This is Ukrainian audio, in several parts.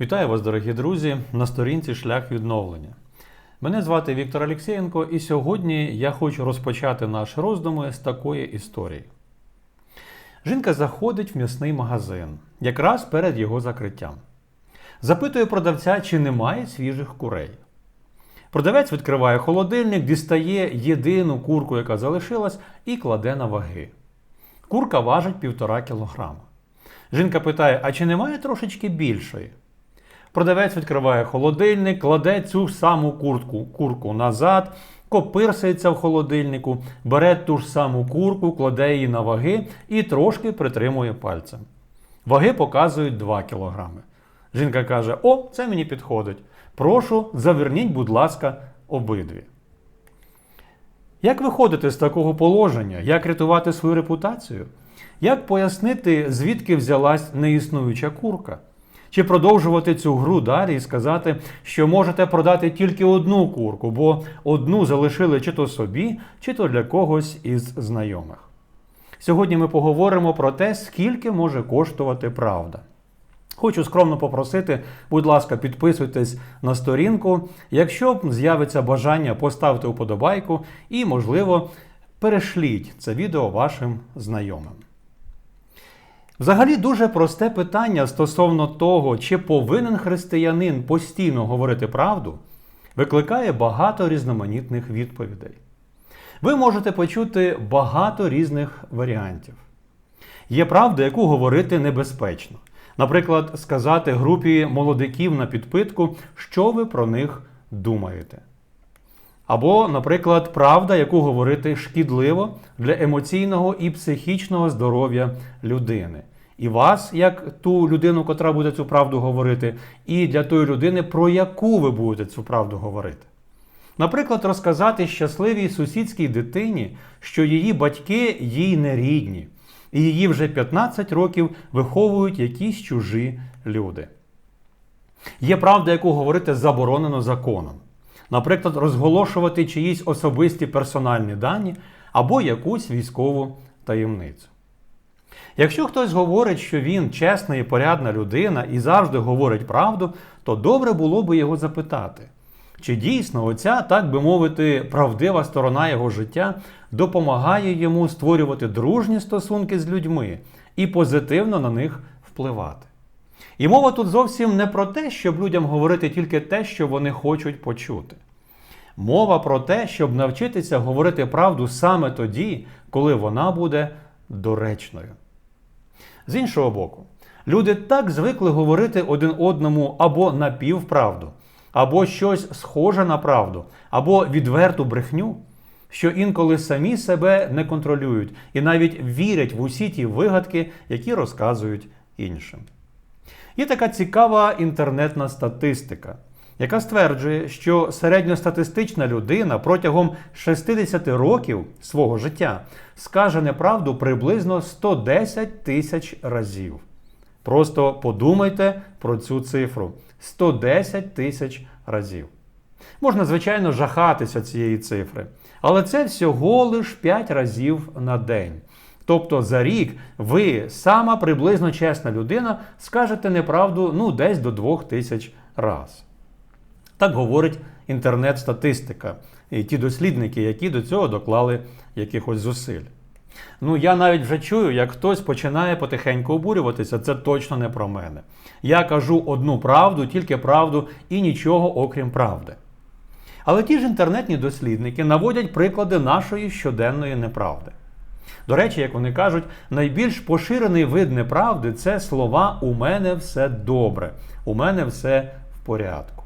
Вітаю вас, дорогі друзі, на сторінці Шлях відновлення. Мене звати Віктор Алексєєнко, і сьогодні я хочу розпочати наші роздуми з такої історії. Жінка заходить в м'ясний магазин, якраз перед його закриттям. Запитує продавця, чи немає свіжих курей. Продавець відкриває холодильник, дістає єдину курку, яка залишилась, і кладе на ваги. Курка важить півтора кілограма. Жінка питає: а чи немає трошечки більшої? Продавець відкриває холодильник, кладе цю саму куртку, курку назад, копирсається в холодильнику, бере ту ж саму курку, кладе її на ваги і трошки притримує пальцем. Ваги показують 2 кілограми. Жінка каже: О, це мені підходить. Прошу, заверніть, будь ласка, обидві. Як виходити з такого положення? Як рятувати свою репутацію? Як пояснити, звідки взялась неіснуюча курка? Чи продовжувати цю гру далі і сказати, що можете продати тільки одну курку, бо одну залишили чи то собі, чи то для когось із знайомих? Сьогодні ми поговоримо про те, скільки може коштувати правда. Хочу скромно попросити, будь ласка, підписуйтесь на сторінку. Якщо з'явиться бажання, поставте вподобайку і, можливо, перешліть це відео вашим знайомим. Взагалі дуже просте питання стосовно того, чи повинен християнин постійно говорити правду, викликає багато різноманітних відповідей. Ви можете почути багато різних варіантів. Є правда, яку говорити небезпечно. Наприклад, сказати групі молодиків на підпитку, що ви про них думаєте. Або, наприклад, правда, яку говорити шкідливо для емоційного і психічного здоров'я людини. І вас, як ту людину, котра буде цю правду говорити, і для тої людини, про яку ви будете цю правду говорити. Наприклад, розказати щасливій сусідській дитині, що її батьки їй не рідні, і її вже 15 років виховують якісь чужі люди. Є правда, яку говорити заборонено законом. Наприклад, розголошувати чиїсь особисті персональні дані або якусь військову таємницю. Якщо хтось говорить, що він чесна і порядна людина і завжди говорить правду, то добре було би його запитати, чи дійсно оця, так би мовити, правдива сторона його життя допомагає йому створювати дружні стосунки з людьми і позитивно на них впливати. І мова тут зовсім не про те, щоб людям говорити тільки те, що вони хочуть почути. Мова про те, щоб навчитися говорити правду саме тоді, коли вона буде доречною. З іншого боку, люди так звикли говорити один одному або напівправду, або щось схоже на правду, або відверту брехню, що інколи самі себе не контролюють і навіть вірять в усі ті вигадки, які розказують іншим. Є така цікава інтернетна статистика, яка стверджує, що середньостатистична людина протягом 60 років свого життя скаже неправду приблизно 110 тисяч разів. Просто подумайте про цю цифру: 110 тисяч разів. Можна, звичайно, жахатися цієї цифри, але це всього лиш 5 разів на день. Тобто за рік ви, сама приблизно чесна людина, скажете неправду ну, десь до 2 тисяч раз. Так говорить інтернет-статистика і ті дослідники, які до цього доклали якихось зусиль. Ну, я навіть вже чую, як хтось починає потихеньку обурюватися, це точно не про мене. Я кажу одну правду, тільки правду і нічого окрім правди. Але ті ж інтернетні дослідники наводять приклади нашої щоденної неправди. До речі, як вони кажуть, найбільш поширений вид неправди це слова У мене все добре, у мене все в порядку.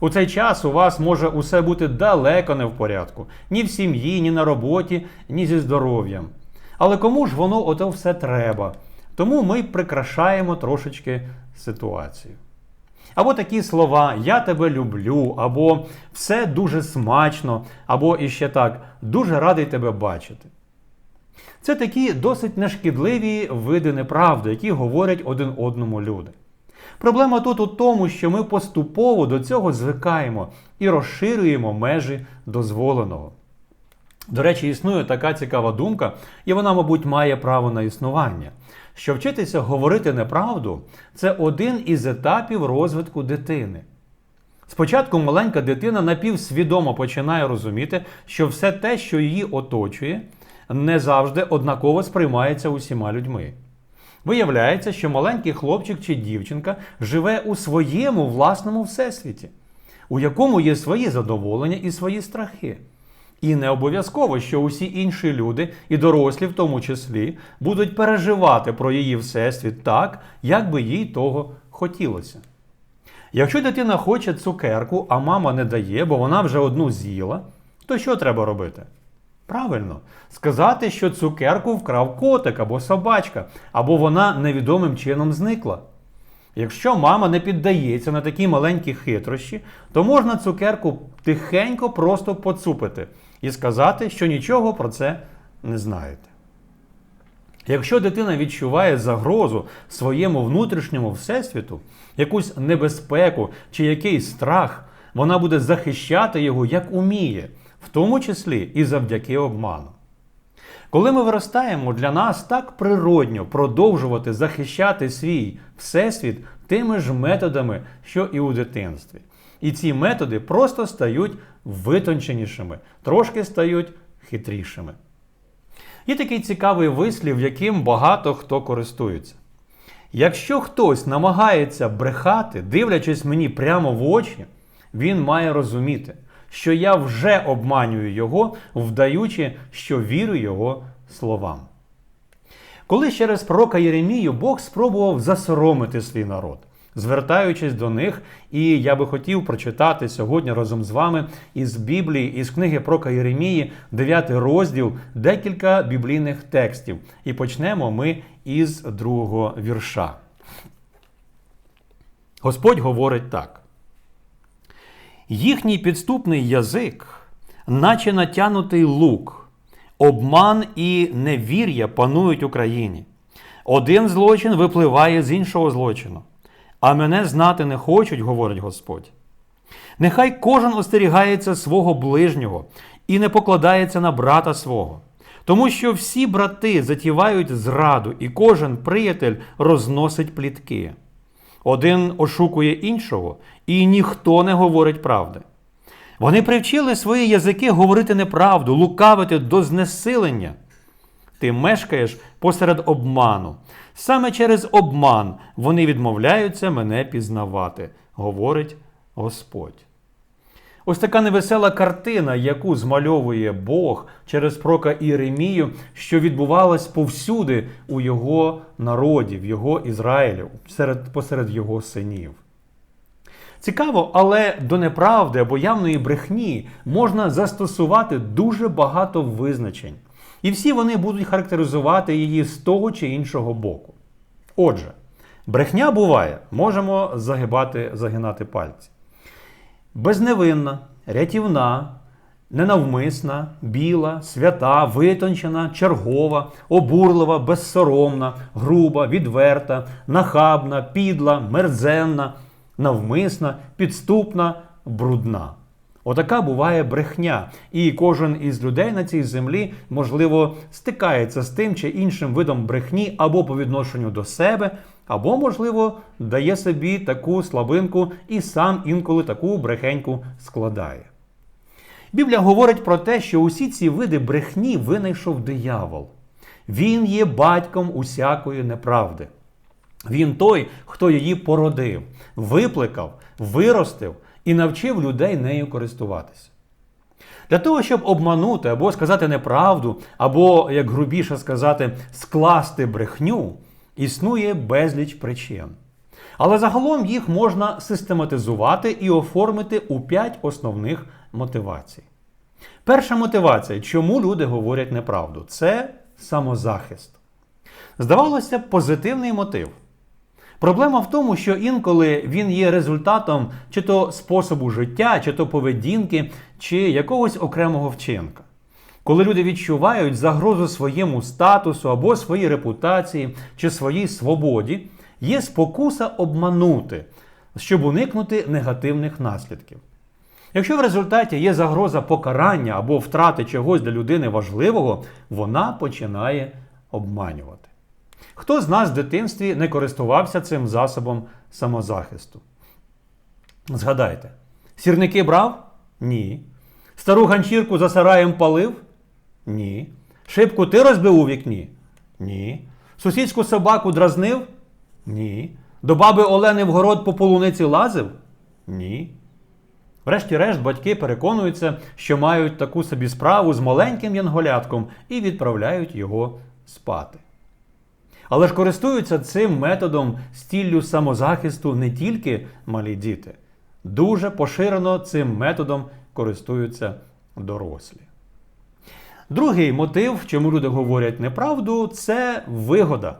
У цей час у вас може усе бути далеко не в порядку, ні в сім'ї, ні на роботі, ні зі здоров'ям. Але кому ж воно ото все треба? Тому ми прикрашаємо трошечки ситуацію. Або такі слова Я тебе люблю, або все дуже смачно, або іще так, дуже радий тебе бачити. Це такі досить нешкідливі види неправди, які говорять один одному люди. Проблема тут у тому, що ми поступово до цього звикаємо і розширюємо межі дозволеного. До речі, існує така цікава думка, і вона, мабуть, має право на існування, що вчитися говорити неправду це один із етапів розвитку дитини. Спочатку маленька дитина напівсвідомо починає розуміти, що все те, що її оточує, не завжди однаково сприймається усіма людьми. Виявляється, що маленький хлопчик чи дівчинка живе у своєму власному всесвіті, у якому є свої задоволення і свої страхи. І не обов'язково, що усі інші люди, і дорослі в тому числі, будуть переживати про її всесвіт так, як би їй того хотілося. Якщо дитина хоче цукерку, а мама не дає, бо вона вже одну з'їла, то що треба робити? Правильно, сказати, що цукерку вкрав котик або собачка, або вона невідомим чином зникла. Якщо мама не піддається на такі маленькі хитрощі, то можна цукерку тихенько просто поцупити і сказати, що нічого про це не знаєте. Якщо дитина відчуває загрозу своєму внутрішньому всесвіту, якусь небезпеку чи якийсь страх, вона буде захищати його як уміє, в тому числі і завдяки обману. Коли ми виростаємо, для нас так природньо продовжувати захищати свій всесвіт тими ж методами, що і у дитинстві. І ці методи просто стають витонченішими, трошки стають хитрішими. Є такий цікавий вислів, яким багато хто користується. Якщо хтось намагається брехати, дивлячись мені прямо в очі, він має розуміти, що я вже обманюю його, вдаючи, що вірю його словам. Коли через пророка Єремію Бог спробував засоромити свій народ, звертаючись до них, і я би хотів прочитати сьогодні разом з вами із Біблії, із книги пророка Єремії, 9 розділ, декілька біблійних текстів. І почнемо ми із другого вірша. Господь говорить так. Їхній підступний язик, наче натянутий лук, обман і невір'я панують Україні. Один злочин випливає з іншого злочину, а мене знати не хочуть, говорить Господь. Нехай кожен остерігається свого ближнього і не покладається на брата свого, тому що всі брати затівають зраду, і кожен приятель розносить плітки. Один ошукує іншого, і ніхто не говорить правди. Вони привчили свої язики говорити неправду, лукавити до знесилення. Ти мешкаєш посеред обману. Саме через обман вони відмовляються мене пізнавати, говорить Господь. Ось така невесела картина, яку змальовує Бог через прока Іеремію, що відбувалась повсюди у його народі, в його Ізраїлі, серед, посеред його синів. Цікаво, але до неправди або явної брехні можна застосувати дуже багато визначень. І всі вони будуть характеризувати її з того чи іншого боку. Отже, брехня буває, можемо загибати, загинати пальці. Безневинна, рятівна, ненавмисна, біла, свята, витончена, чергова, обурлива, безсоромна, груба, відверта, нахабна, підла, мерзенна, навмисна, підступна, брудна. Отака буває брехня, і кожен із людей на цій землі, можливо, стикається з тим чи іншим видом брехні або по відношенню до себе, або, можливо, дає собі таку слабинку і сам інколи таку брехеньку складає. Біблія говорить про те, що усі ці види брехні винайшов диявол. Він є батьком усякої неправди. Він той, хто її породив, випликав, виростив і навчив людей нею користуватися. Для того, щоб обманути або сказати неправду, або, як грубіше сказати, скласти брехню, існує безліч причин. Але загалом їх можна систематизувати і оформити у п'ять основних мотивацій. Перша мотивація, чому люди говорять неправду, це самозахист. Здавалося позитивний мотив. Проблема в тому, що інколи він є результатом чи то способу життя, чи то поведінки, чи якогось окремого вчинка. Коли люди відчувають загрозу своєму статусу або своїй репутації чи своїй свободі, є спокуса обманути, щоб уникнути негативних наслідків. Якщо в результаті є загроза покарання або втрати чогось для людини важливого, вона починає обманювати. Хто з нас в дитинстві не користувався цим засобом самозахисту? Згадайте, сірники брав? Ні. Стару ганчірку за сараєм палив? Ні. Шибку ти розбив у вікні? Ні. Сусідську собаку дразнив? Ні. До баби Олени в город по полуниці лазив? Ні. Врешті-решт, батьки переконуються, що мають таку собі справу з маленьким янголятком і відправляють його спати. Але ж користуються цим методом стіллю самозахисту не тільки малі діти. Дуже поширено цим методом користуються дорослі. Другий мотив, чому люди говорять неправду, це вигода.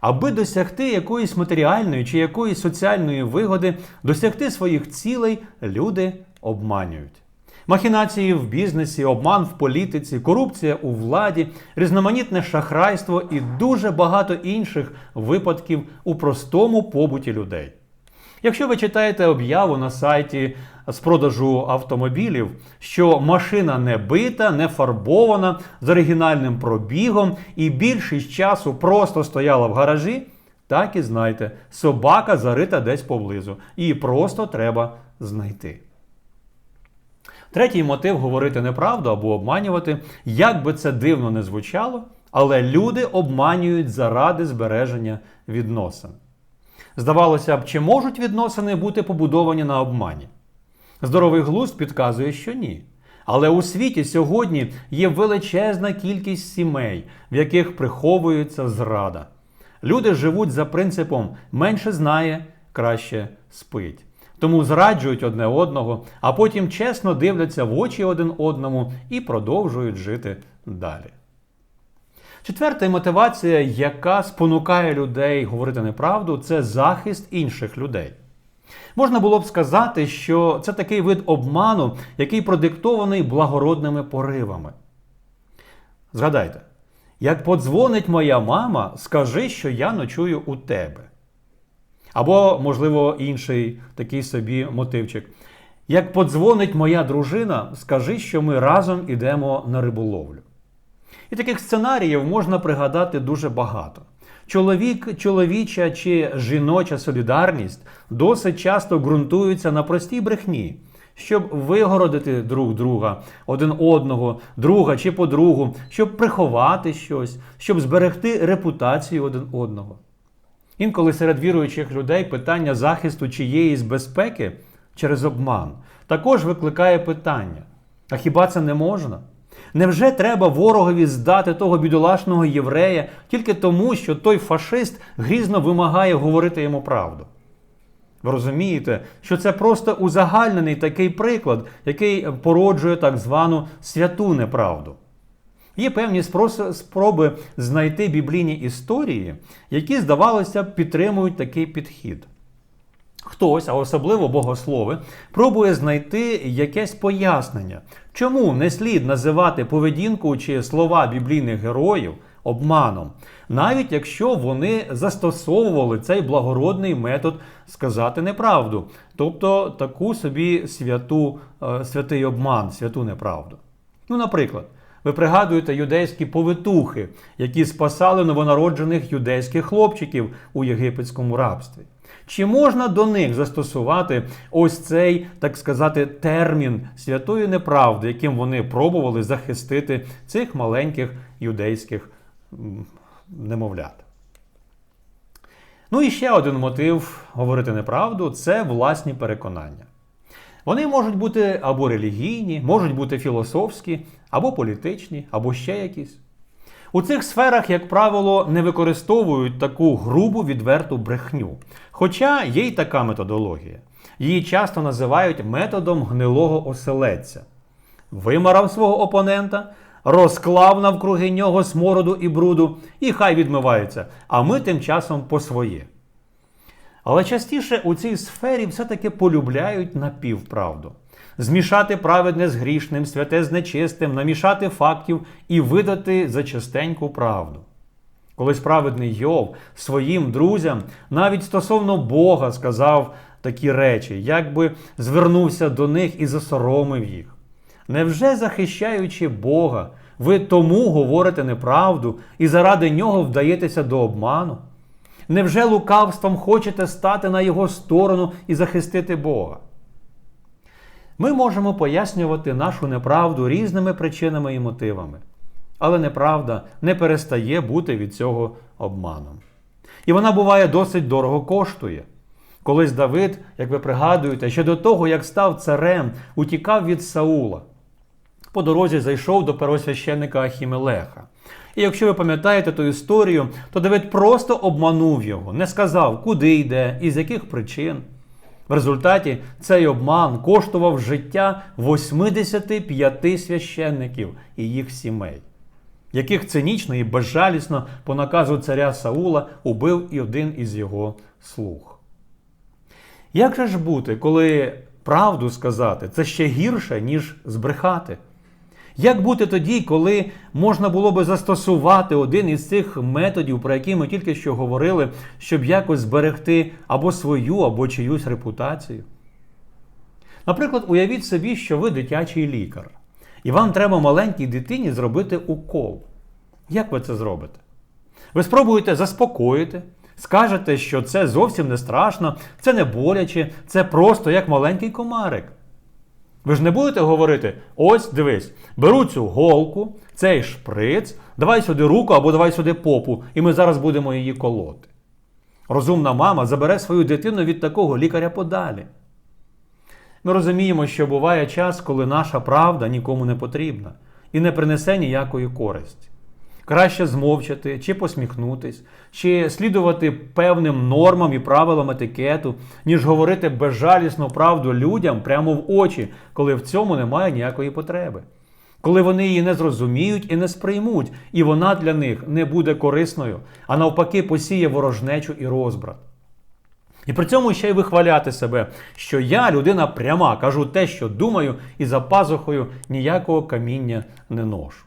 Аби досягти якоїсь матеріальної чи якоїсь соціальної вигоди, досягти своїх цілей, люди обманюють. Махінації в бізнесі, обман в політиці, корупція у владі, різноманітне шахрайство і дуже багато інших випадків у простому побуті людей. Якщо ви читаєте об'яву на сайті з продажу автомобілів, що машина не бита, не фарбована, з оригінальним пробігом і більшість часу просто стояла в гаражі, так і знайте, собака зарита десь поблизу. Її просто треба знайти. Третій мотив говорити неправду або обманювати, як би це дивно не звучало, але люди обманюють заради збереження відносин. Здавалося б, чи можуть відносини бути побудовані на обмані? Здоровий глузд підказує, що ні. Але у світі сьогодні є величезна кількість сімей, в яких приховується зрада. Люди живуть за принципом менше знає, краще спить. Тому зраджують одне одного, а потім чесно дивляться в очі один одному і продовжують жити далі. Четверта мотивація, яка спонукає людей говорити неправду, це захист інших людей. Можна було б сказати, що це такий вид обману, який продиктований благородними поривами. Згадайте, як подзвонить моя мама, скажи, що я ночую у тебе. Або, можливо, інший такий собі мотивчик. Як подзвонить моя дружина, скажи, що ми разом ідемо на риболовлю. І таких сценаріїв можна пригадати дуже багато. Чоловік, чоловіча чи жіноча солідарність досить часто ґрунтуються на простій брехні, щоб вигородити друг друга, один одного, друга чи подругу, щоб приховати щось, щоб зберегти репутацію один одного. Інколи серед віруючих людей питання захисту чиєїсь безпеки через обман також викликає питання: а хіба це не можна? Невже треба ворогові здати того бідолашного єврея тільки тому, що той фашист грізно вимагає говорити йому правду? Ви розумієте, що це просто узагальнений такий приклад, який породжує так звану святу неправду. Є певні спроби знайти біблійні історії, які, здавалося підтримують такий підхід. Хтось, а особливо богослови, пробує знайти якесь пояснення, чому не слід називати поведінку чи слова біблійних героїв обманом, навіть якщо вони застосовували цей благородний метод сказати неправду, тобто таку собі святу, е, святий обман, святу неправду. Ну, наприклад. Ви пригадуєте юдейські повитухи, які спасали новонароджених юдейських хлопчиків у єгипетському рабстві. Чи можна до них застосувати ось цей, так сказати, термін святої неправди, яким вони пробували захистити цих маленьких юдейських немовлят? Ну і ще один мотив говорити неправду це власні переконання. Вони можуть бути або релігійні, можуть бути філософські, або політичні, або ще якісь. У цих сферах, як правило, не використовують таку грубу відверту брехню. Хоча є й така методологія. Її часто називають методом гнилого оселедця. Вимарав свого опонента, розклав навкруги нього смороду і бруду, і хай відмивається, а ми тим часом по своє. Але частіше у цій сфері все-таки полюбляють напівправду. Змішати праведне з грішним, святе з нечистим, намішати фактів і видати за чистеньку правду. Колись праведний Йов своїм друзям навіть стосовно Бога сказав такі речі, якби звернувся до них і засоромив їх. Невже захищаючи Бога, ви тому говорите неправду і заради нього вдаєтеся до обману? Невже лукавством хочете стати на його сторону і захистити Бога? Ми можемо пояснювати нашу неправду різними причинами і мотивами, але неправда не перестає бути від цього обманом. І вона буває досить дорого коштує. Колись Давид, як ви пригадуєте, ще до того, як став царем, утікав від Саула. По дорозі зайшов до первосвященника Ахімелеха. І якщо ви пам'ятаєте ту історію, то Давид просто обманув його, не сказав, куди йде і з яких причин. В результаті цей обман коштував життя 85 священників і їх сімей, яких цинічно і безжалісно по наказу царя Саула убив і один із його слуг. Як же ж бути, коли правду сказати це ще гірше, ніж збрехати? Як бути тоді, коли можна було би застосувати один із цих методів, про які ми тільки що говорили, щоб якось зберегти або свою, або чиюсь репутацію? Наприклад, уявіть собі, що ви дитячий лікар, і вам треба маленькій дитині зробити укол. Як ви це зробите? Ви спробуєте заспокоїти, скажете, що це зовсім не страшно, це не боляче, це просто як маленький комарик. Ви ж не будете говорити: ось дивись, беру цю голку, цей шприц, давай сюди руку або давай сюди попу, і ми зараз будемо її колоти. Розумна мама забере свою дитину від такого лікаря подалі. Ми розуміємо, що буває час, коли наша правда нікому не потрібна і не принесе ніякої користі. Краще змовчати, чи посміхнутись, чи слідувати певним нормам і правилам етикету, ніж говорити безжалісну правду людям прямо в очі, коли в цьому немає ніякої потреби. Коли вони її не зрозуміють і не сприймуть, і вона для них не буде корисною, а навпаки, посіє ворожнечу і розбрат. І при цьому ще й вихваляти себе, що я людина пряма, кажу те, що думаю, і за пазухою ніякого каміння не ношу.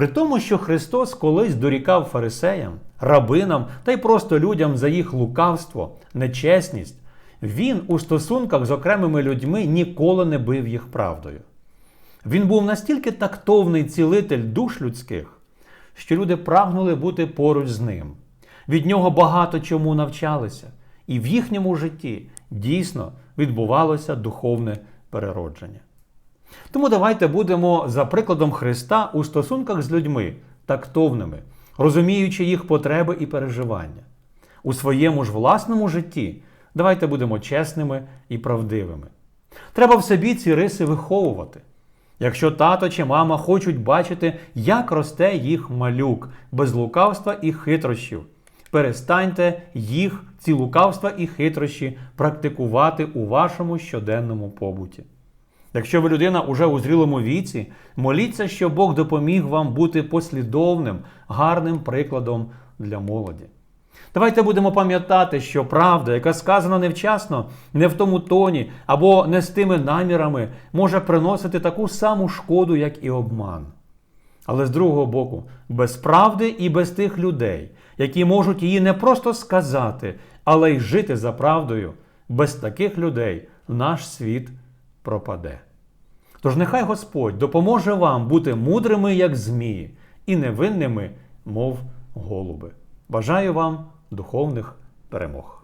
При тому, що Христос колись дорікав фарисеям, рабинам та й просто людям за їх лукавство, нечесність, Він у стосунках з окремими людьми ніколи не бив їх правдою. Він був настільки тактовний цілитель душ людських, що люди прагнули бути поруч з ним. Від нього багато чому навчалися, і в їхньому житті дійсно відбувалося духовне переродження. Тому давайте будемо за прикладом Христа у стосунках з людьми тактовними, розуміючи їх потреби і переживання. У своєму ж власному житті давайте будемо чесними і правдивими. Треба в собі ці риси виховувати. Якщо тато чи мама хочуть бачити, як росте їх малюк без лукавства і хитрощів, перестаньте їх, ці лукавства і хитрощі, практикувати у вашому щоденному побуті. Якщо ви людина уже у зрілому віці, моліться, щоб Бог допоміг вам бути послідовним, гарним прикладом для молоді. Давайте будемо пам'ятати, що правда, яка сказана невчасно, не в тому тоні або не з тими намірами, може приносити таку саму шкоду, як і обман. Але з другого боку, без правди і без тих людей, які можуть її не просто сказати, але й жити за правдою, без таких людей наш світ пропаде. Тож нехай Господь допоможе вам бути мудрими, як змії, і невинними, мов голуби. Бажаю вам духовних перемог.